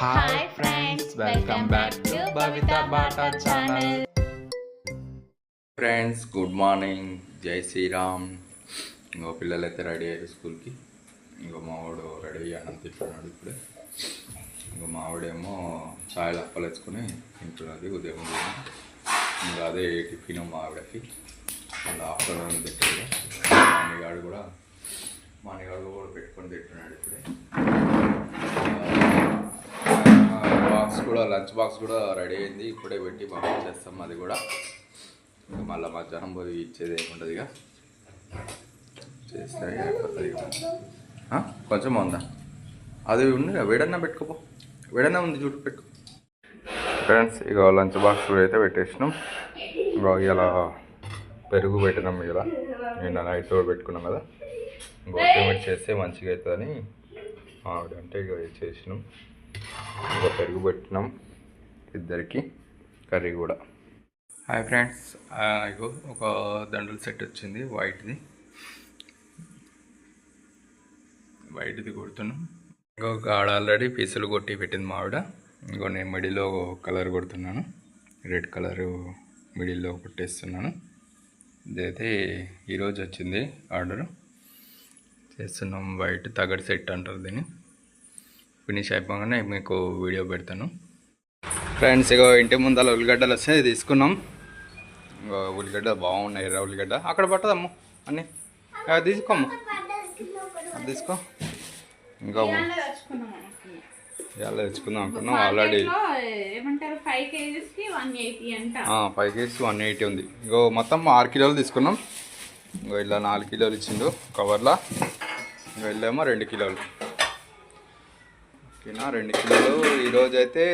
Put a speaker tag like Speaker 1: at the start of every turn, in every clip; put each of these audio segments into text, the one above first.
Speaker 1: Hi friends welcome back to Bhavitha Bata channel
Speaker 2: friends good morning Jai Shriram ఇంకో పిల్లలు అయితే ready అయ్యారు స్కూల్కి. ఇంకో మావాడు రెడీ అయ్యాను తింటున్నాడు ఇప్పుడే. ఇంకో మావాడేమో ఛాయలు అప్పలు వేసుకుని తింటున్నది ఉదయం ఇంకా అదే టిఫిన్ మావిడకి మళ్ళీ ఆఫ్టర్నూన్ పెట్టాడు. మానిగాడు కూడా మానిగాడు కూడా పెట్టుకొని తింటున్నాడు ఇప్పుడే. బాక్స్ కూడా లంచ్ బాక్స్ కూడా రెడీ అయింది. ఇప్పుడే పెట్టి పంపించేస్తాం అది కూడా. ఇంకా మళ్ళీ మధ్యాహ్నం పోయి ఇచ్చేది ఏముండదు ఇక? చేస్తే అయిపోతుంది కొంచెం ఉందా? అది ఉంది వేడన్నా పెట్టుకోపో. వేడన్నా ఉంది చూడు పెట్టుకో. ఫ్రెండ్స్ ఇక లంచ్ బాక్స్ కూడా అయితే పెట్టేసినాం. ఇక ఇలా పెరుగు పెట్టినాం ఇలా నిన్న నైట్ కూడా పెట్టుకున్నాం కదా. ఇంకో పేమెంట్ చేస్తే మంచిగా అవుతుందని ఆవిడ అంటే ఇక చేసినాం. ఇంకా పెరుగు పెట్టినాం ఇద్దరికి కర్రీ కూడా. హాయ్ ఫ్రెండ్స్ ఇగో ఒక దండల సెట్ వచ్చింది వైట్ది. వైట్ది కొడుతున్నాం. ఇంకో ఆడ ఆల్రెడీ పీసులు కొట్టి పెట్టింది మావిడ ఇంకో నేను మిడిల్లో కలర్ కొడుతున్నాను. రెడ్ కలర్ మిడిల్లో కొట్టేస్తున్నాను. ఇదైతే ఈరోజు వచ్చింది ఆర్డర్. చేస్తున్నాం వైట్ తగడు సెట్ అంటారు దీన్ని. ఫినిష్ అయిపోగానే మీకు వీడియో పెడతాను. ఫ్రెండ్స్ ఇగో ఇంటి ముందర ఉల్లిగడ్డలు వస్తే తీసుకున్నాం. ఇగో ఉల్లిగడ్డ బాగున్నాయి ఎర్ర ఉల్లిగడ్డ. అక్కడ పట్టదమ్ము అన్నీ. అది తీసుకోమ్మ. అది తీసుకో. ఇంకా ఇవాళ తెచ్చుకుందాం అనుకున్నాం ఆల్రెడీ
Speaker 1: ఏమంటారు? ఫైవ్ కేజీస్కి వన్ ఎయిటీ అంట
Speaker 2: ఫైవ్ కేజీస్ వన్ ఎయిటీ ఉంది. ఇగో మొత్తం ఆరు కిలోలు తీసుకున్నాం. ఇంకో ఇలా నాలుగు కిలోలు ఇచ్చిండు కవర్లా ఇంకో వెళ్ళేమో రెండు కిలోలు. ఓకేనా? రెండు కిలోలు. ఈరోజు అయితే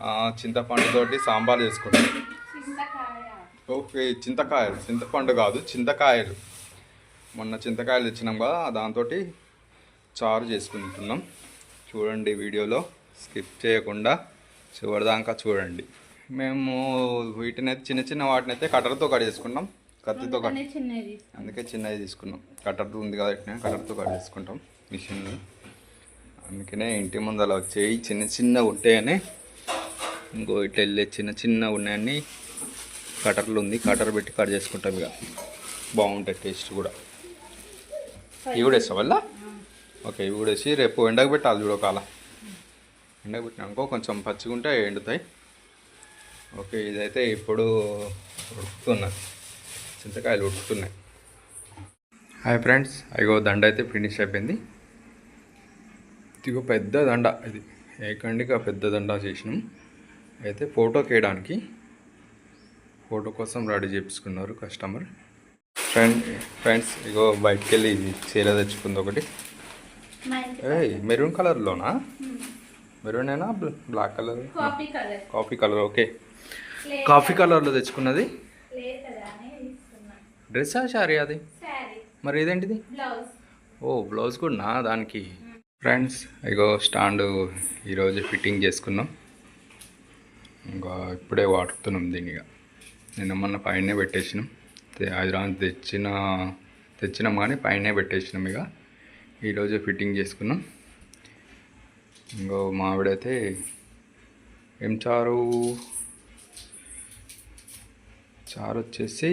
Speaker 2: ఆ, చింతపండు తోటి సాంబార్ చేసుకుంటాం ఓకే చింతకాయలు. చింతపండు కాదు చింతకాయలు. మొన్న చింతకాయలు తెచ్చినాం కదా దాంతో చారు చేసుకుంటున్నాం. చూడండి వీడియోలో స్కిప్ చేయకుండా చివరిదాకా చూడండి. మేము వీటిని అయితే చిన్న చిన్న వాటిని అయితే కట్టర్తో కట్ చేసుకుంటాం కత్తితో కట్ అందుకే చిన్నది తీసుకున్నాం. కట్టర్తో ఉంది కాబట్టి కట్టర్తో కట్ చేసుకుంటాం మిషన్ అందుకనే ఇంటి ముందర వచ్చేవి చిన్న చిన్న ఉంటాయని. ఇంకో ఇట్లా వెళ్ళే చిన్న చిన్న ఉన్నాయని కటర్లు ఉంది. కటర్ పెట్టి కట్ చేసుకుంటాం ఇక. బాగుంటాయి టేస్ట్ కూడా. ఇవి కూడా వేస్తాం వల్ల ఓకే ఇవి కూడా వేసి రేపు ఎండకు పెట్టాలి చూడకాల ఎండకు పెట్టినాకో కొంచెం పచ్చిగుంటే ఎండుతాయి. ఓకే ఇదైతే ఇప్పుడు ఉడుకుతున్నాయి. చింతకాయలు ఉడుకుతున్నాయి. హాయ్ ఫ్రెండ్స్ అయ్యో దండ అయితే ఫినిష్ అయిపోయింది. ఇదిగో పెద్ద దండ ఇది. ఏకండిగా పెద్ద దండ చేసినాం. అయితే ఫోటోకి వేయడానికి ఫోటో కోసం రెడీ చేపించుకున్నారు కస్టమర్. ఫ్రెండ్ ఫ్రెండ్స్ ఇగో బయటికి వెళ్ళి చీర తెచ్చుకుంది ఒకటి. ఏయ్ మెరూన్ కలర్లోనా? మెరూనేనా? Black colour?
Speaker 1: Coffee colour.
Speaker 2: Okay. Coffee కలర్లో తెచ్చుకున్నది? డ్రెస్సా శారీ అది? మరి ఇదేంటిది?
Speaker 1: బ్లౌజ్.
Speaker 2: ఓ బ్లౌజ్ కూడా దానికి? ఫ్రెండ్స్ ఇగో స్టాండ్ ఈరోజు ఫిట్టింగ్ చేసుకున్నాం. ఇంకా ఇప్పుడే వాడుతున్నాం దీన్ని ఇక నిన్న మొన్న పైనే పెట్టేసినాం. హైదరాబాద్ తెచ్చిన తెచ్చినాం కానీ పైనే పెట్టేసినాం ఇక ఈరోజు ఫిట్టింగ్ చేసుకున్నాం. ఇంకో మావిడైతే ఏం చారు? చారు వచ్చేసి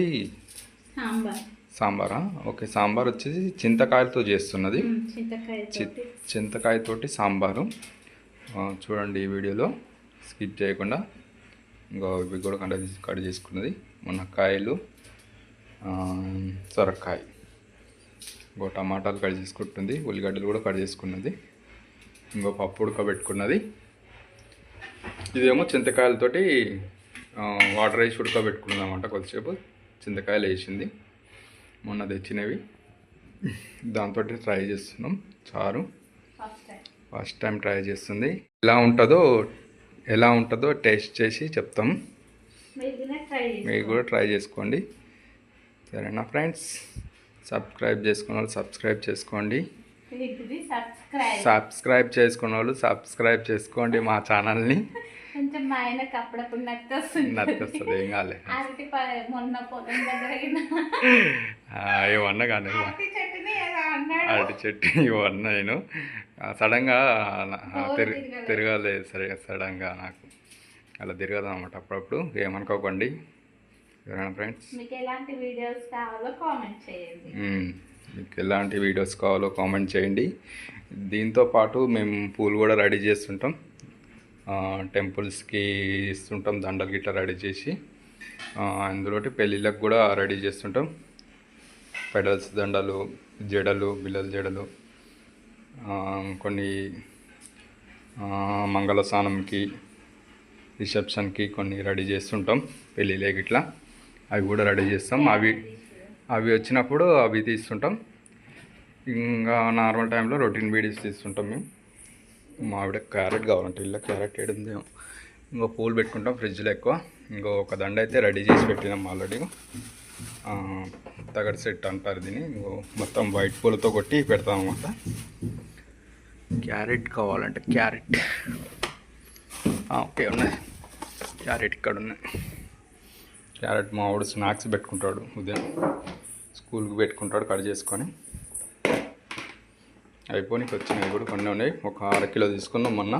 Speaker 1: సాంబార్.
Speaker 2: సాంబారా? ఓకే సాంబార్ వచ్చేసి చింతకాయలతో చేస్తున్నది. చింతకాయతోటి. సాంబారు. చూడండి ఈ వీడియోలో స్కిప్ చేయకుండా ఇంకా ఇవి కూడా కట్ కట్ చేసుకున్నది. మునక్కాయలు సొరకాయ. ఇంకో టమాటాలు కట్ చేసుకుంటుంది. ఉల్లిగడ్డలు కూడా కట్ చేసుకున్నది. ఇంకో పప్పు ఉడకబెట్టుకున్నది. ఇదేమో చింతకాయలతోటి వాటర్ వేసి ఉడకబెట్టుకున్నది అనమాట కొద్దిసేపు. చింతకాయలు వేసింది. మొన్న తెచ్చినవి. దాంతో ట్రై చేస్తున్నాం. చారు.
Speaker 1: ఫస్ట్ టైం
Speaker 2: ట్రై చేస్తుంది. ఎలా ఉంటుందో ఎలా ఉంటుందో టేస్ట్ చేసి చెప్తాం.
Speaker 1: మీరు కూడా ట్రై
Speaker 2: చేసుకోండి. సరేనా ఫ్రెండ్స్? సబ్స్క్రైబ్ చేసుకున్న వాళ్ళు సబ్స్క్రైబ్ చేసుకోండి.
Speaker 3: సబ్స్క్రైబ్
Speaker 2: చేసుకున్న వాళ్ళు సబ్స్క్రైబ్ చేసుకోండి మా ఛానల్ని.
Speaker 3: కొంచెం మా ఆయనకు అప్పుడప్పుడు
Speaker 2: నచ్చేస్తుంది ఏం కాలే
Speaker 3: అరటి మొన్న పొలం దగ్గర
Speaker 2: ఏమన్నా కానీ
Speaker 3: అరటి
Speaker 2: చెట్టు ఇవన్నీ నేను. సడన్గా తిరగ తిరగాలి సరే సడన్గా నాకు. అలా తిరగదు అనమాట అప్పుడప్పుడు. ఏమనుకోకండి. ఎవరైనా ఫ్రెండ్స్.
Speaker 3: మీకు ఎలాంటి వీడియోస్ కావాలో కామెంట్ చేయండి.
Speaker 2: మీకు ఎలాంటి వీడియోస్ కావాలో కామెంట్ చేయండి. దీంతో పాటు మేము పూలు కూడా రెడీ చేస్తుంటాం. టెంపుల్స్కి ఇస్తుంటాం దండలు గిట్లా రెడీ చేసి. అందులో పెళ్ళిళ్ళకి కూడా రెడీ చేస్తుంటాం. పెడల్స్ దండలు జడలు బిల్లల జడలు. కొన్ని మంగళ స్నానంకి రిసెప్షన్కి కొన్ని రెడీ చేస్తుంటాం పెళ్ళిళ్ళే గిట్లా. అవి కూడా రెడీ చేస్తాం. అవి అవి వచ్చినప్పుడు అవి తీస్తుంటాం. ఇంకా నార్మల్ టైంలో రొటీన్ వీడియోస్ తీస్తుంటాం మేము. మావిడ క్యారెట్ కావాలంటే ఇల్లు క్యారెట్ ఏడుందేమో. ఇంకో పూలు పెట్టుకుంటాం ఫ్రిడ్జ్లో ఎక్కువ. ఇంకో ఒక దండ అయితే రెడీ చేసి పెట్టినాం ఆల్రెడీ. తగడ సెట్ అంటారు దీన్ని. ఇంకో మొత్తం వైట్ పూలతో కొట్టి పెడతాం అన్నమాట. క్యారెట్ కావాలంటే క్యారెట్. ఓకే ఉన్నాయి. క్యారెట్ ఇక్కడ ఉన్నాయి. క్యారెట్ మా స్నాక్స్ పెట్టుకుంటాడు ఉదయం. స్కూల్కి పెట్టుకుంటాడు కట్ చేసుకొని. అయిపోనికి వచ్చినాయి కూడా కొన్ని ఉన్నాయి. ఒక అర కిలో తీసుకున్నాం మొన్న.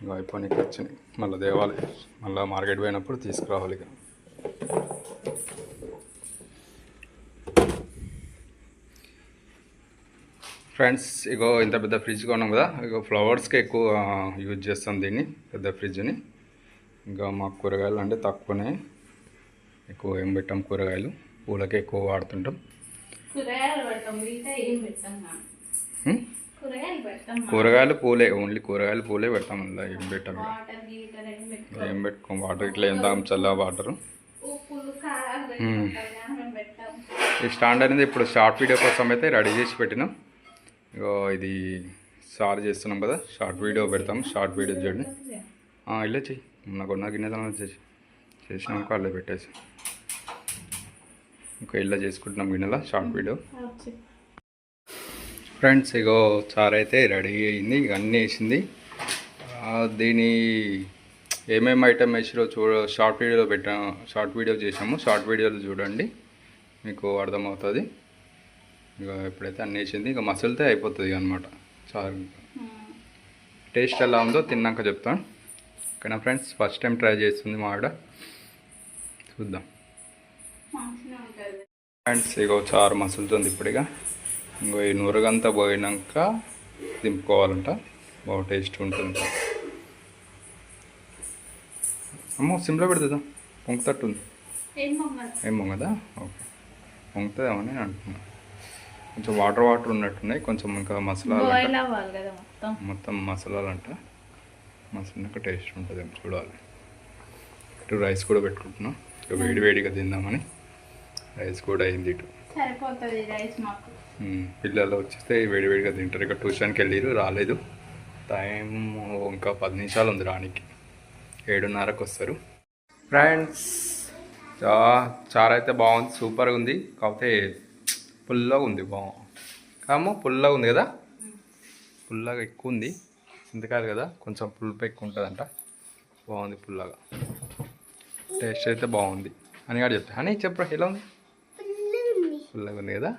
Speaker 2: ఇంకా అయిపోనికి వచ్చినాయి మళ్ళీ దేవాలి మళ్ళీ మార్కెట్ పోయినప్పుడు తీసుకురావాలి ఇక. ఫ్రెండ్స్ ఇగో ఇంత పెద్ద ఫ్రిడ్జ్ కొన్నాం కదా. ఇగో ఫ్లవర్స్కి ఎక్కువ యూజ్ చేస్తాం దీన్ని పెద్ద ఫ్రిడ్జ్ని. ఇంకా మాకు కూరగాయలు అంటే తక్కువనే. ఎక్కువ ఏం పెట్టాం కూరగాయలు? పూలకే ఎక్కువ వాడుతుంటాం.
Speaker 3: కూరగాయలు.
Speaker 2: హ్మ్?
Speaker 3: కూరగాయలు
Speaker 2: పూలే ఓన్లీ కూరగాయలు పూలే పెడతాం అందులో ఏం పెట్టాం
Speaker 3: ఏం పెట్టుకో.
Speaker 2: వాటర్ ఇట్లా తాగం చల్ల వాటర్?
Speaker 3: పెట్టాం
Speaker 2: ఈ స్టాండ్ అనేది ఇప్పుడు షార్ట్ వీడియో కోసం అయితే రెడీ చేసి పెట్టినాం. ఇగో ఇది సార్ చేస్తున్నాం కదా షార్ట్ వీడియో పెడతాం షార్ట్ వీడియో చూడండి. ఆ, ఇలా చెయ్యి నాకు ఉన్న గిన్నెలను చేసి చేసినాక అలా పెట్టేసి. ఇంకా ఇలా చేసుకుంటున్నాం గిన్నెల షార్ట్ వీడియో. ఫ్రెండ్స్ ఇగో చారు అయితే రెడీ అయింది ఇక అన్నీ వేసింది. దీని ఏమేమి ఐటమ్ వేసిరో చూ షార్ట్ వీడియోలో పెట్టా షార్ట్ వీడియో చేసాము షార్ట్ వీడియోలో చూడండి మీకు అర్థమవుతుంది. ఇక ఎప్పుడైతే అన్నీ వేసింది ఇక మసలితే అయిపోతుంది అనమాట చారు టేస్ట్ ఎలా ఉందో తిన్నాక చెప్తాను. ఓకేనా ఫ్రెండ్స్ ఫస్ట్ టైం ట్రై చేస్తుంది మా ఆవిడ. చూద్దాం. ఫ్రెండ్స్ ఇగో చారు మసులుతుంది ఇప్పుడు ఇక ఈ నూరగంతా పోయినాక దింపుకోవాలంట. బాగా టేస్ట్ ఉంటుంది. అమ్మో సిమ్లో పెడుతుందా? పొంగుతట్టు ఉంది
Speaker 3: ఏం
Speaker 2: పొంగదా? ఓకే. పొంగుతుందేమని నేను అంటున్నాను కొంచెం వాటర్ వాటర్ ఉన్నట్టున్నాయి. కొంచెం ఇంకా మసాలాలు
Speaker 3: మొత్తం.
Speaker 2: మొత్తం మసాలాలంట మసాలాక టేస్ట్ ఉంటుంది చూడాలి. ఇటు రైస్ కూడా పెట్టుకుంటున్నాం. ఇక వేడి వేడిగా తిందామని. రైస్ కూడా అయింది ఇటు.
Speaker 3: సరిపోతుంది రైస్ మాకు.
Speaker 2: ఉమ్, పిల్లలు వచ్చేస్తే వేడివేడిగా తింటారు. ఇక ట్యూషన్కి వెళ్ళిరు రాలేదు. టైం ఇంకా పది నిమిషాలు ఉంది రానికి. ఏడున్నరకు వస్తారు. ఫ్రెండ్స్ చా చారు అయితే బాగుంది సూపర్గా ఉంది. కాకపోతే పుల్లగా ఉంది బాగు కాము పుల్లగా ఉంది కదా? పుల్లగా ఎక్కువ ఉంది. చింతకాయలు కదా? కొంచెం పులుపు ఎక్కువ ఉంటుందంట. బాగుంది పుల్లగా. టేస్ట్ అయితే బాగుంది. అని కూడా చెప్తా అని చెప్పరా ఎలా ఉంది? పుల్లగా ఉంది కదా